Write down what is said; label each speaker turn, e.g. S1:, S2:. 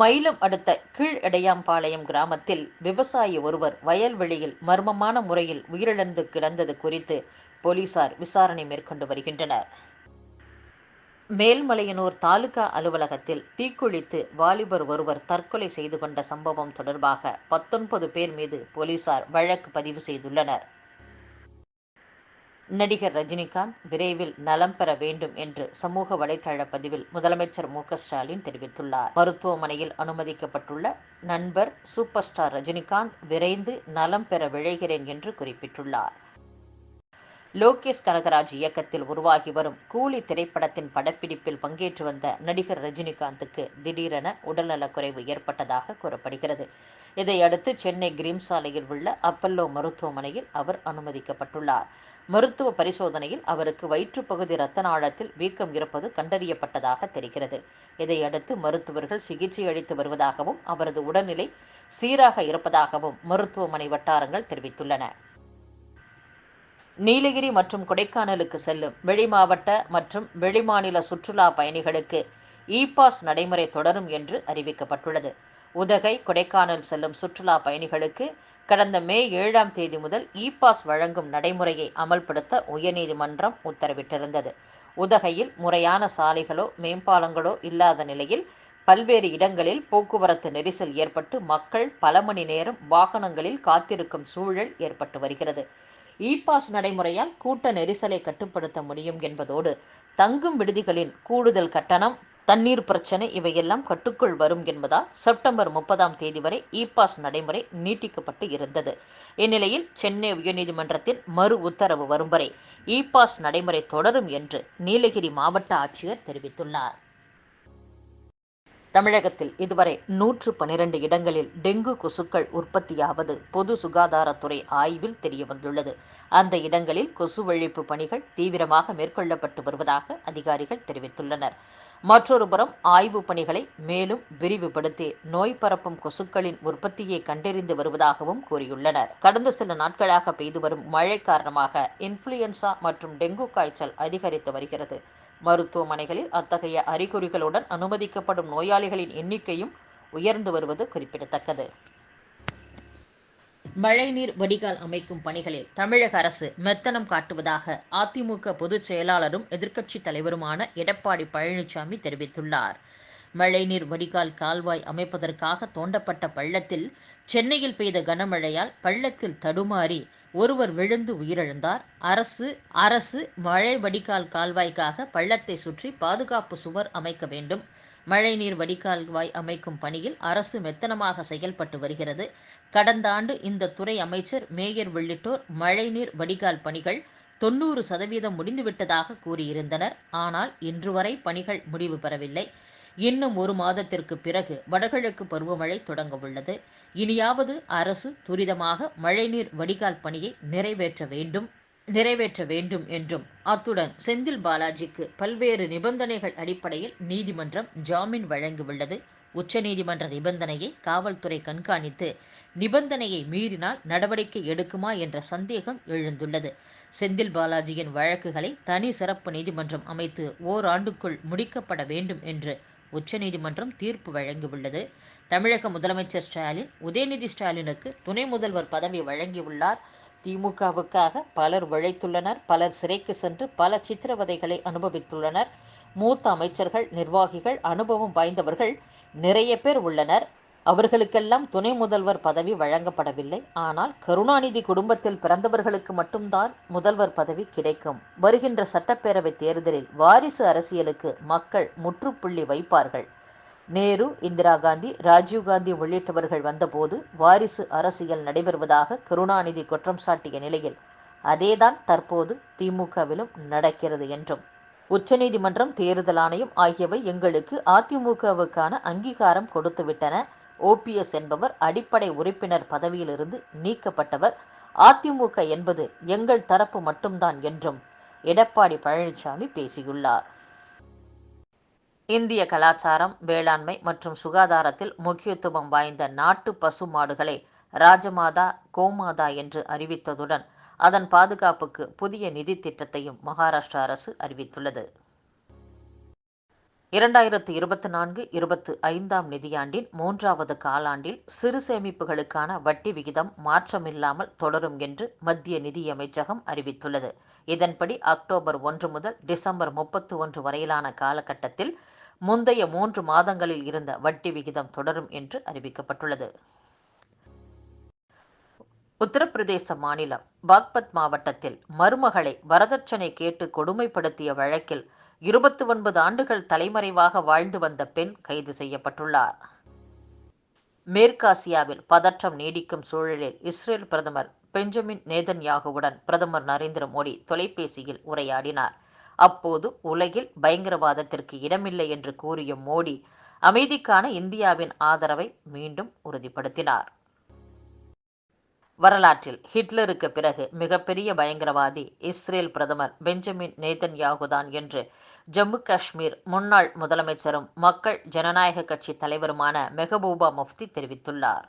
S1: மயிலும் அடுத்த கீழ் எடையாம்பாளையம் கிராமத்தில் விவசாயி ஒருவர் வயல்வெளியில் மர்மமான முறையில் உயிரிழந்து கிடந்தது குறித்து போலீசார் விசாரணை மேற்கொண்டு வருகின்றனர் மேல்மலையனூர் தாலுகா அலுவலகத்தில் தீக்குளித்து வாலிபர் ஒருவர் தற்கொலை செய்து கொண்ட சம்பவம் தொடர்பாக பத்தொன்பது பேர் மீது போலீசார் வழக்கு பதிவு செய்துள்ளனர் நடிகர் ரஜினிகாந்த் விரைவில் நலம் பெற வேண்டும் என்று சமூக வலைதள பதிவில் முதலமைச்சர் மு ஸ்டாலின் தெரிவித்துள்ளார் மருத்துவமனையில் அனுமதிக்கப்பட்டுள்ள நண்பர் சூப்பர் ஸ்டார் ரஜினிகாந்த் விரைந்து நலம் பெற விழைகிறேன் என்று குறிப்பிட்டுள்ளார் லோகேஷ் கனகராஜ் இயக்கத்தில் உருவாகி வரும் கூலி திரைப்படத்தின் படப்பிடிப்பில் பங்கேற்று வந்த நடிகர் ரஜினிகாந்துக்கு திடீரென உடல்நலக்குறைவு ஏற்பட்டதாக கூறப்படுகிறது இதையடுத்து சென்னை கிரீம் சாலையில் உள்ள அப்பல்லோ மருத்துவமனையில் அவர் அனுமதிக்கப்பட்டுள்ளார் மருத்துவ பரிசோதனையில் அவருக்கு வயிற்றுப்பகுதி இரத்த நாளத்தில் வீக்கம் இருப்பது கண்டறியப்பட்டதாக தெரிகிறது இதையடுத்து மருத்துவர்கள் சிகிச்சை அளித்து வருவதாகவும் அவரது உடல்நிலை சீராக இருப்பதாகவும் மருத்துவமனை வட்டாரங்கள் தெரிவித்துள்ளன நீலகிரி மற்றும் கொடைக்கானலுக்கு செல்லும் வெளி மாவட்ட மற்றும் வெளிமாநில சுற்றுலா பயணிகளுக்கு இ பாஸ் நடைமுறை தொடரும் என்று அறிவிக்கப்பட்டுள்ளது உதகை கொடைக்கானல் செல்லும் சுற்றுலா பயணிகளுக்கு கடந்த மே ஏழாம் தேதி முதல் இ பாஸ் வழங்கும் நடைமுறையை அமல்படுத்த உயர்நீதிமன்றம் உத்தரவிட்டிருந்தது உதகையில் முறையான சாலைகளோ மேம்பாலங்களோ இல்லாத நிலையில் பல்வேறு இடங்களில் போக்குவரத்து நெரிசல் ஏற்பட்டு மக்கள் பல மணி நேரம் வாகனங்களில் காத்திருக்கும் சூழல் ஏற்பட்டு வருகிறது இ பாஸ் நடைமுறையால் கூட்ட நெரிசலை கட்டுப்படுத்த முடியும் என்பதோடு தங்கும் விடுதிகளின் கூடுதல் கட்டணம் தண்ணீர் பிரச்சனை இவையெல்லாம் கட்டுக்குள் வரும் என்பதால் செப்டம்பர் முப்பதாம் தேதி வரை இ பாஸ் நடைமுறை நீட்டிக்கப்பட்டு இருந்தது இந்நிலையில் சென்னை உயர்நீதிமன்றத்தின் மறு உத்தரவு வரும் வரை இ பாஸ் நடைமுறை தொடரும் என்று நீலகிரி மாவட்ட ஆட்சியர் தெரிவித்துள்ளார் தமிழகத்தில் இதுவரை நூற்று பனிரெண்டு இடங்களில் டெங்கு கொசுக்கள் உற்பத்தியாவது பொது சுகாதாரத்துறை ஆய்வில் தெரியவந்துள்ளது அந்த இடங்களில் கொசு ஒழிப்பு பணிகள் தீவிரமாக மேற்கொள்ளப்பட்டு வருவதாக அதிகாரிகள் தெரிவித்துள்ளனர் மற்றொரு புறம் ஆய்வு பணிகளை மேலும் விரிவுபடுத்தி நோய் பரப்பும் கொசுக்களின் உற்பத்தியை கண்டறிந்து வருவதாகவும் கூறியுள்ளனர் கடந்த சில நாட்களாக பெய்து வரும் மழை காரணமாக இன்ஃபுளுயன்சா மற்றும் டெங்கு காய்ச்சல் அதிகரித்து வருகிறது மருத்துவமனைகளில் அத்தகைய அறிகுறிகளுடன் அனுமதிக்கப்படும் நோயாளிகளின் எண்ணிக்கையும் உயர்ந்து வருவது குறிப்பிடத்தக்கது மழைநீர் வடிகால் அமைக்கும் பணிகளில் தமிழக அரசு மெத்தனம் காட்டுவதாக அதிமுக பொதுச் செயலாளரும் எதிர்க்கட்சித் தலைவருமான எடப்பாடி பழனிசாமி தெரிவித்துள்ளார் மழைநீர் வடிகால் கால்வாய் அமைப்பதற்காக தோண்டப்பட்ட பள்ளத்தில் சென்னையில் பெய்த கனமழையால் பள்ளத்தில் தடுமாறி ஒருவர் விழுந்து உயிரிழந்தார் அரசு அரசு மழை வடிகால் கால்வாய்க்காக பள்ளத்தை சுற்றி பாதுகாப்பு சுவர் அமைக்க வேண்டும் மழைநீர் வடிகால்வாய் அமைக்கும் பணியில் அரசு மெத்தனமாக செயல்பட்டு வருகிறது கடந்த ஆண்டு இந்த துறை அமைச்சர் மேயர் உள்ளிட்டோர் மழைநீர் வடிகால் பணிகள் தொண்ணூறு சதவீதம் முடிந்துவிட்டதாக கூறியிருந்தனர் ஆனால் இன்று வரை பணிகள் முடிவு பெறவில்லை இன்னும் ஒரு மாதத்திற்கு பிறகு வடகிழக்கு பருவமழை தொடங்க உள்ளது இனியாவது அரசு துரிதமாக மழைநீர் வடிகால் பணியை நிறைவேற்ற வேண்டும் நிறைவேற்ற வேண்டும் என்றும் அத்துடன் செந்தில் பாலாஜிக்கு பல்வேறு நிபந்தனைகள் அடிப்படையில் நீதிமன்றம் ஜாமீன் வழங்கியுள்ளது உச்சநீதிமன்ற நிபந்தனையை காவல்துறை கண்காணித்து நிபந்தனையை மீறினால் நடவடிக்கை எடுக்குமா என்ற சந்தேகம் எழுந்துள்ளது செந்தில் பாலாஜியின் வழக்குகளை தனி சிறப்பு நீதிமன்றம் அமைத்து ஓராண்டுக்குள் முடிக்கப்பட வேண்டும் என்று உச்சநீதிமன்றம் தீர்ப்பு வழங்கியுள்ளது தமிழக முதலமைச்சர் ஸ்டாலின் உதயநிதி ஸ்டாலினுக்கு துணை முதல்வர் பதவி வழங்கியுள்ளார் திமுகவுக்காக பலர் உழைத்துள்ளனர் பலர் சிறைக்கு சென்று பல சித்திரவதைகளை அனுபவித்துள்ளனர் மூத்த அமைச்சர்கள் நிர்வாகிகள் அனுபவம் வாய்ந்தவர்கள் நிறைய பேர் உள்ளனர் அவர்களுக்கெல்லாம் துணை முதல்வர் பதவி வழங்கப்படவில்லை ஆனால் கருணாநிதி குடும்பத்தில் பிறந்தவர்களுக்கு மட்டும்தான் முதல்வர் பதவி கிடைக்கும் வருகின்ற சட்டப்பேரவை தேர்தலில் வாரிசு அரசியலுக்கு மக்கள் முற்றுப்புள்ளி வைப்பார்கள் நேரு இந்திரா காந்தி ராஜீவ்காந்தி உள்ளிட்டவர்கள் வந்தபோது வாரிசு அரசியல் நடைபெறுவதாக கருணாநிதி குற்றம் சாட்டிய நிலையில் அதேதான் தற்போது திமுகவிலும் நடக்கிறது என்றும் உச்சநீதிமன்றம் தேர்தல் ஆணையம் ஆகியவை எங்களுக்கு அதிமுகவுக்கான அங்கீகாரம் கொடுத்துவிட்டன ஓபிஎஸ் என்பவர் அடிப்படை உறுப்பினர் பதவியிலிருந்து நீக்கப்பட்டவர் அதிமுக என்பது எங்கள் தரப்பு மட்டும்தான் என்றும் எடப்பாடி பழனிசாமி பேசியுள்ளார் இந்திய கலாச்சாரம் வேளாண்மை மற்றும் சுகாதாரத்தில் முக்கியத்துவம் வாய்ந்த நாட்டு பசு மாடுகளை ராஜமாதா கோமாதா என்று அறிவித்ததுடன் அதன் பாதுகாப்புக்கு புதிய நிதி திட்டத்தையும் மகாராஷ்டிரா அரசு அறிவித்துள்ளது இரண்டாயிரத்தி இருபத்தி நான்கு இருபத்தி ஐந்தாம் நிதியாண்டின் மூன்றாவது காலாண்டில் சிறு சேமிப்புகளுக்கான வட்டி விகிதம் மாற்றமில்லாமல் தொடரும் என்று மத்திய நிதியமைச்சகம் அறிவித்துள்ளது இதன்படி அக்டோபர் ஒன்று முதல் டிசம்பர் முப்பத்தி ஒன்று வரையிலான காலகட்டத்தில் முந்தைய மூன்று மாதங்களில் இருந்த வட்டி விகிதம் தொடரும் என்று அறிவிக்கப்பட்டுள்ளது உத்தரப்பிரதேச மாநிலம் பாக்பத் மாவட்டத்தில் மருமகளை வரதட்சணை கேட்டு கொடுமைப்படுத்திய வழக்கில் இருபத்தி ஒன்பது ஆண்டுகள் தலைமறைவாக வாழ்ந்து வந்த பெண் கைது செய்யப்பட்டுள்ளார் மேற்காசியாவில் பதற்றம் நீடிக்கும் சூழலில் இஸ்ரேல் பிரதமர் பெஞ்சமின் நேதன்யாகுவுடன் பிரதமர் நரேந்திர மோடி தொலைபேசியில் உரையாடினார் அப்போது உலகில் பயங்கரவாதத்திற்கு இடமில்லை என்று கூறிய மோடி அமைதிக்கான இந்தியாவின் ஆதரவை மீண்டும் உறுதிப்படுத்தினார் வரலாற்றில் ஹிட்லருக்கு பிறகு மிகப்பெரிய பயங்கரவாதி இஸ்ரேல் பிரதமர் பெஞ்சமின் நேதன் யாகுதான் என்று ஜம்மு காஷ்மீர் முன்னாள் முதலமைச்சரும் மக்கள் ஜனநாயக கட்சி தலைவருமான மெஹபூபா முஃப்தி தெரிவித்துள்ளார்